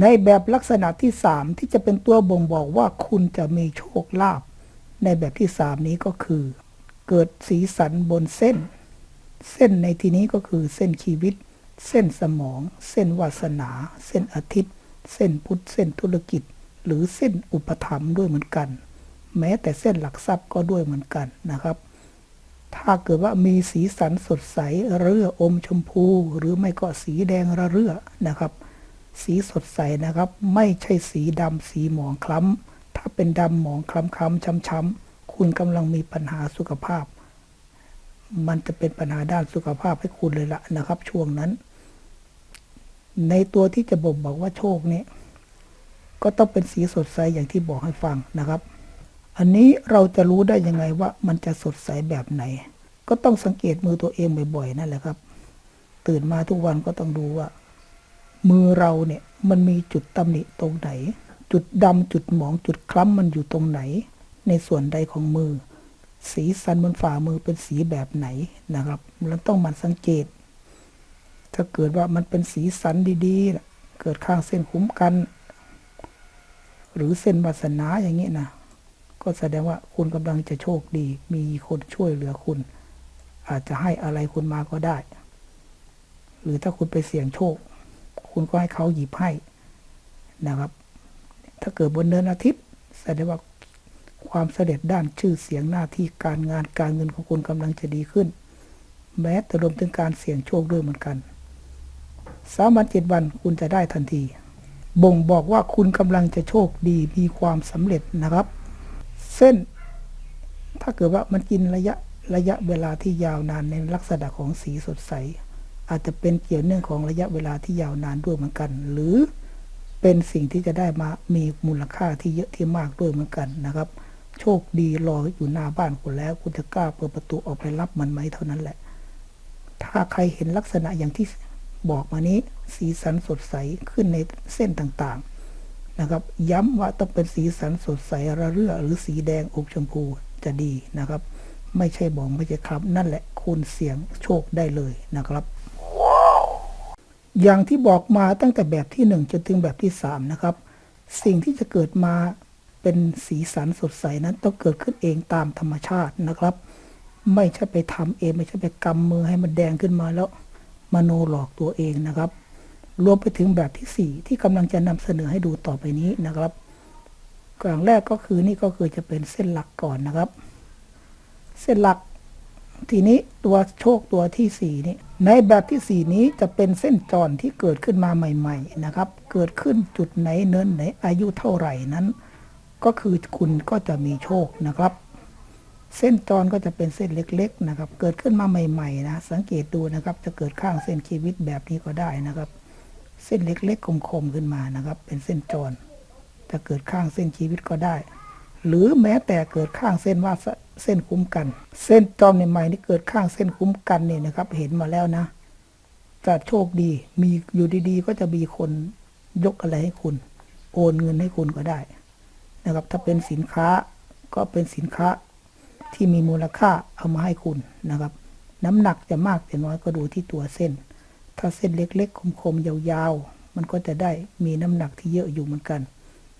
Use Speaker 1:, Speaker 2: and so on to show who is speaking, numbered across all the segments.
Speaker 1: ในแบบลักษณะที่สามที่จะเป็นตัวบ่งบอกว่าคุณจะมีโชคลาภในแบบที่สามนี้ก็คือ เกิดสีสันบนเส้น เส้นในที่นี้ก็คือเส้นชีวิต เส้นสมอง เส้นวาสนา เส้นอาทิตย์ เส้นพุทธเส้นธุรกิจ หรือเส้นอุปถัมด้วยเหมือนกัน แม้แต่เส้นหลักทรัพย์ก็ด้วยเหมือนกันนะครับถ้าเกิดว่ามีสีสันสดใสเรืออมชมพู หรือไม่ก็สีแดงระเรื่อนะครับ สีสดใสนะครับ ไม่ใช่สีดำสีหมองคล้ำถ้าเป็นดำหมองคล้ำคล้ำช้ำช้ำๆคุณกำลังมีปัญหาสุขภาพ มันจะเป็นปัญหาด้านสุขภาพให้คุณเลยละนะครับ ช่วงนั้น ในตัวที่จะบ่งบอกว่าโชคนี้ก็ต้องเป็นสีสดใสอย่างที่บอกให้ฟังนะครับ อันนี้เราจะรู้ได้ยังไงว่ามันจะสดใสแบบไหน ก็ต้องสังเกตมือตัวเองบ่อยๆนั่นแหละครับ ตื่นมาทุกวันก็ต้องดูว่า มือเราเนี่ยมันมีจุดตำหนิตรงไหน จุดดำจุดหมองจุดคล้ำมันอยู่ตรงไหน ในส่วนใดของมือ สีสันบนฝ่ามือเป็นสีแบบไหนนะครับเราต้องหมันสังเกต ถ้าเกิดว่ามันเป็นสีสันดีๆ เกิดข้างเส้นคุ้มกัน หรือเส้นวาสนาอย่างนี้นะก็แสดงว่าคุณกำลังจะโชคดี มีคนช่วยเหลือคุณ อาจจะให้อะไรคุณมาก็ได้ หรือถ้าคุณไปเสี่ยงโชค คุณก็ให้เขาหยิบให้นะครับ ถ้าเกิดบนเนินอาทิตย์แสดงว่าความเสำเร็จด้านชื่อเสียงหน้าที่การงานการเงินของคุณกำลังจะดีขึ้น แม้แต่รวมถึงการเสี่ยงโชคด้วยเหมือนกันสามวันเจ็ดวันคุณจะได้ทันที บ่งบอกว่าคุณกำลังจะโชคดีมีความสำเร็จนะครับ เส้น ถ้าเกิดว่ามันกินระยะระยะเวลาที่ยาวนานในลักษณะของสีสดใส อาจจะเป็นเกี่ยวเนื่องของระยะเวลาที่ยาวนานด้วยเหมือนกัน หรือเป็นสิ่งที่จะได้มามีมูลค่าที่เยอะที่มากด้วยเหมือนกันนะครับ โชคดีรออยู่หน้าบ้านคุณแล้ว คุณจะกล้าเปิดประตูออกไปรับมันไหมเท่านั้นแหละ ถ้าใครเห็นลักษณะอย่างที่บอกมานี้ สีสันสดใสขึ้นในเส้นต่างๆนะครับ ย้ำว่าต้องเป็นสีสันสดใสระเรื่อหรือสีแดงอมชมพูจะดีนะครับ ไม่ใช่บองไม่ใช่ครับ นั่นแหละคุณเสียงโชคได้เลยนะครับ อย่างที่บอกมาตั้งแต่แบบที่หนึ่งจนถึงแบบที่สามนะครับ สิ่งที่จะเกิดมาเป็นสีสันสดใสนั้นต้องเกิดขึ้นเองตามธรรมชาตินะครับ ไม่ใช่ไปทำเอง ไม่ใช่ไปกำมือให้มันแดงขึ้นมาแล้วมโนหลอกตัวเองนะครับ รวมไปถึงแบบที่สี่ที่กำลังจะนำเสนอให้ดูต่อไปนี้นะครับอย่างแรกก็คือนี่ก็คือจะเป็นเส้นหลักก่อนนะครับ เส้นหลัก ทีนี้ตัวโชคตัวที่สี่นี้ ในแบบที่สี่นี้จะเป็นเส้นจรที่เกิดขึ้นมาใหม่ ๆ นะครับ เกิดขึ้นจุดไหนเนินไหนอายุเท่าไหร่นั้น ก็คือคุณก็จะมีโชคนะครับ เส้นจรก็จะเป็นเส้นเล็ก ๆ นะครับ เกิดขึ้นมาใหม่ๆนะสังเกตดูนะครับ จะเกิดข้างเส้นชีวิตแบบนี้ก็ได้นะครับ เส้นเล็กๆคมๆขึ้นมานะครับ เป็นเส้นจรจะเกิดข้างเส้นชีวิตก็ได้ หรือแม้แต่เกิดข้างเส้นว่าเส้นคุ้มกัน เส้นจอมในใหม่นี่เกิดข้างเส้นคุ้มกันเนี่ยนะครับ เห็นมาแล้วนะจะโชคดีมีอยู่ดีๆ ก็จะมีคนยกอะไรให้คุณ โอนเงินให้คุณก็ได้ นะครับ ถ้าเป็นสินค้าก็เป็นสินค้าที่มีมูลค่าเอามาให้คุณนะครับ น้ำหนักจะมากจะน้อยก็ดูที่ตัวเส้น ถ้าเส้นเล็กๆ คมๆยาวๆ มันก็จะได้มีน้ำหนักที่เยอะอยู่เหมือนกัน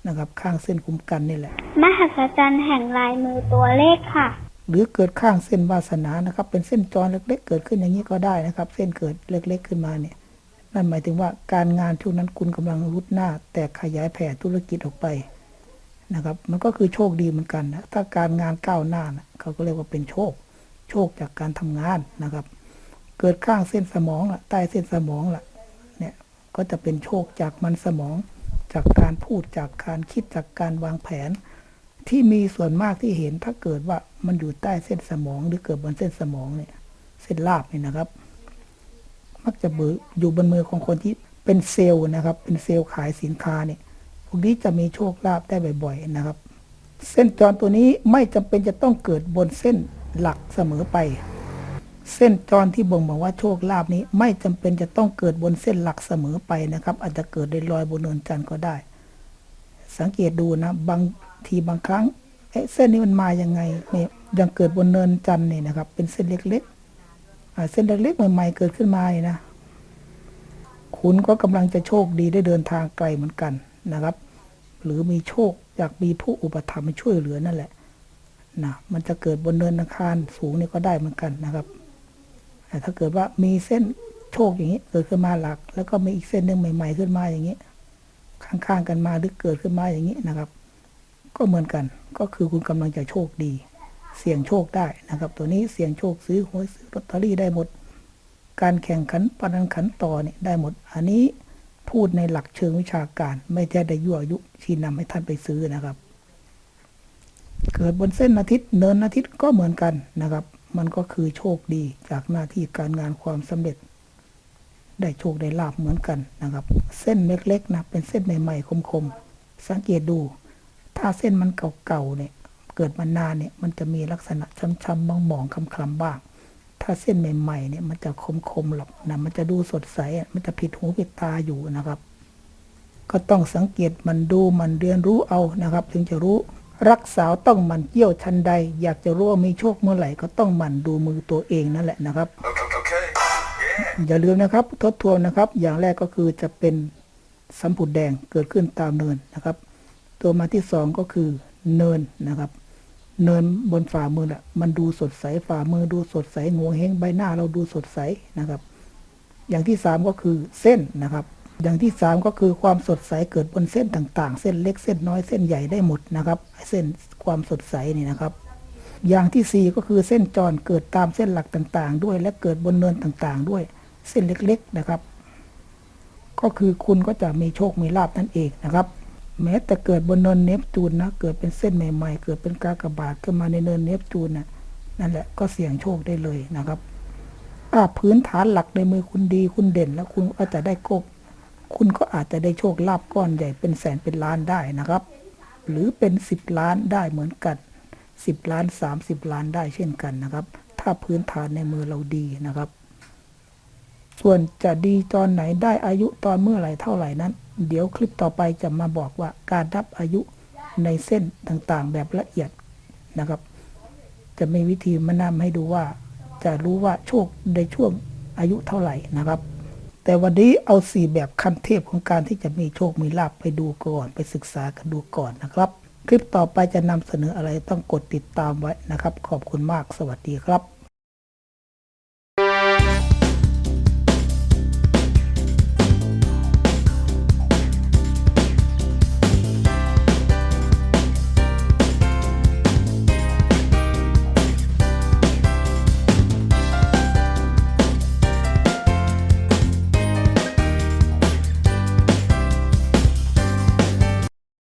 Speaker 1: นะครับ ข้างเส้นคุ้มกันนี่แหละ
Speaker 2: มหัศจรรย์แห่งลายมือตัวเลขค่ะ
Speaker 1: หรือเกิดข้างเส้นวาสนานะครับ เป็นเส้นจรเล็กๆ เกิดขึ้นอย่างนี้ก็ได้นะครับ เส้นเกิดเล็ก ๆ ขึ้นมาเนี่ยนั่นหมายถึงว่าการงานช่วงนั้นคุณกำลังรุดหน้า แต่ขยายแผ่ธุรกิจออกไปนะครับ มันก็คือโชคดีเหมือนกันนะถ้าการงานก้าวหน้านะเขาก็เรียกว่าเป็นโชค โชคจากการทำงานนะครับ เกิดข้างเส้นสมองล่ะใต้เส้นสมองล่ะ เนี่ยก็จะเป็นโชคจากมันสมอง จากการพูดจากการคิดจากการวางแผน ที่มีส่วนมากที่เห็นถ้าเกิดว่ามันอยู่ใต้เส้นสมองหรือเกิดบนเส้นสมองเนี่ย เส้นลาบเนี่ยนะครับ มักจะเบออยู่บนมือของคนที่เป็นเซลล์นะครับ เป็นเซลล์ขายสินค้าเนี่ยพวกนี้จะมีโชคลาภได้บ่อย ๆนะครับ เส้นจรตัวนี้ไม่จำเป็นจะต้องเกิดบนเส้นหลักเสมอไป เส้นจรที่บ่งบอกว่าโชคลาภนี้ ไม่จำเป็นจะต้องเกิดบนเส้นหลักเสมอไปนะครับ อาจจะเกิดในรอยบนเนินจันทร์ก็ได้ สังเกตดูนะ บางทีบางครั้งเอ๊เส้นนี้มันมายังไงเนี่ยยังเกิดบนเนินจันทร์นี่นะครับ เป็นเส้นเล็กๆเส้นเล็กๆใหม่ๆเกิดขึ้นมาเนี่ยนะคุณก็กำลังจะโชคดีได้เดินทางไกลเหมือนกันนะครับ หรือมีโชคอยากมีผู้อุปถัมภ์มาช่วยเหลือนั่นแหละนะมันจะเกิดบนเนินอาคารสูงนี่ก็ได้เหมือนกันนะครับ ถ้าเกิดว่ามีเส้นโชคอย่างนี้ เกิดขึ้นมาหลัก แล้วก็มีอีกเส้นหนึ่งใหม่ ๆ ขึ้นมาอย่างนี้ข้างๆกันมาหรือเกิดขึ้นมาอย่างนี้นะครับ ก็เหมือนกันก็คือคุณกำลังจะโชคดี เสี่ยงโชคได้นะครับ ตัวนี้เสี่ยงโชคซื้อหวยซื้อลอตเตอรี่ได้หมด การแข่งขันปนันขันต่อเนี่ยได้หมด อันนี้พูดในหลักเชิงวิชาการ ไม่ใช่ได้ยั่วยุชี้นำให้ท่านไปซื้อนะครับ เกิดบนเส้นอาทิตย์เนินอาทิตย์ก็เหมือนกันนะครับ มันก็คือโชคดีจากหน้าที่การงานความสำเร็จ ได้โชคได้ลาบเหมือนกันนะครับ เส้นเล็กๆนะเป็นเส้นใหม่ๆคมๆ สังเกตดู ถ้าเส้นมันเก่าๆเนี่ย เกิดมานานเนี่ย มันจะมีลักษณะช้ำๆมองๆคล้ำๆบ้าง ถ้าเส้นใหม่ๆเนี่ยมันจะคมๆหรอกนะมันจะดูสดใสมันจะผิดหูผิดตาอยู่นะครับ ก็ต้องสังเกตมันดูมันเรียนรู้เอานะครับ ถึงจะรู้ รักสาวต้องหมันเกี่ยวชันใด อยากจะรู้ว่ามีโชคเมื่อไหร่ก็ต้องหมั่นดูมือตัวเองนั่นแหละนะครับ
Speaker 3: Okay. Yeah.
Speaker 1: อย่าลืมนะครับทบทวนนะครับ อย่างแรกก็คือจะเป็นสัมผุดแดงเกิดขึ้นตามเนินนะครับ ตัวมาที่สองก็คือเนินนะครับ เนินบนฝ่ามือน่ะมันดูสดใสฝ่ามือดูสดใสงัวเฮงใบหน้าเราดูสดใสนะครับ อย่างที่สามก็คือเส้นนะครับ อย่างที่สามก็คือความสดใสเกิดบนเส้นต่างๆ เส้นเล็กเส้นน้อยเส้นใหญ่ได้หมดนะครับเส้นความสดใสนี่นะครับ อย่างที่สี่ก็คือเส้นจรเกิดตามเส้นหลักต่างๆ ด้วยและเกิดบนเนินต่างๆ ด้วยเส้นเล็กๆนะครับ ก็คือคุณก็จะมีโชคมีลาบนั่นเองนะครับ แม้แต่เกิดบนเนินเนปจูนนะเกิดเป็นเส้นใหม่ๆ เกิดเป็นกากบาทขึ้นมาในเนินเนปจูนนะนั่นแหละก็เสี่ยงโชคได้เลยนะครับถ้าพื้นฐานหลักในมือคุณดีคุณเด่น แล้วคุณก็จะได้โชค คุณก็อาจจะได้โชคลาภก้อนใหญ่เป็นแสนเป็นล้านได้นะครับ หรือเป็นสิบล้านได้เหมือนกันสิบล้านสามสิบล้านได้เช่นกันนะครับ ถ้าพื้นฐานในมือเราดีนะครับ ส่วนจะดีตอนไหนได้อายุตอนเมื่อไหร่เท่าไหร่นั้น เดี๋ยวคลิปต่อไปจะมาบอกว่าการนับอายุในเส้นต่างๆ แบบละเอียดนะครับ จะมีวิธีมานำให้ดูว่า จะรู้ว่าโชคในช่วงอายุเท่าไหร่นะครับ แต่วันนี้เอาสี่แบบขั้นเทพของการที่จะมีโชคมีลาภไปดูก่อน ไปศึกษากันดูก่อนนะครับ คลิปต่อไปจะนำเสนออะไรต้องกดติดตามไว้นะครับ ขอบคุณมากสวัสดีครับ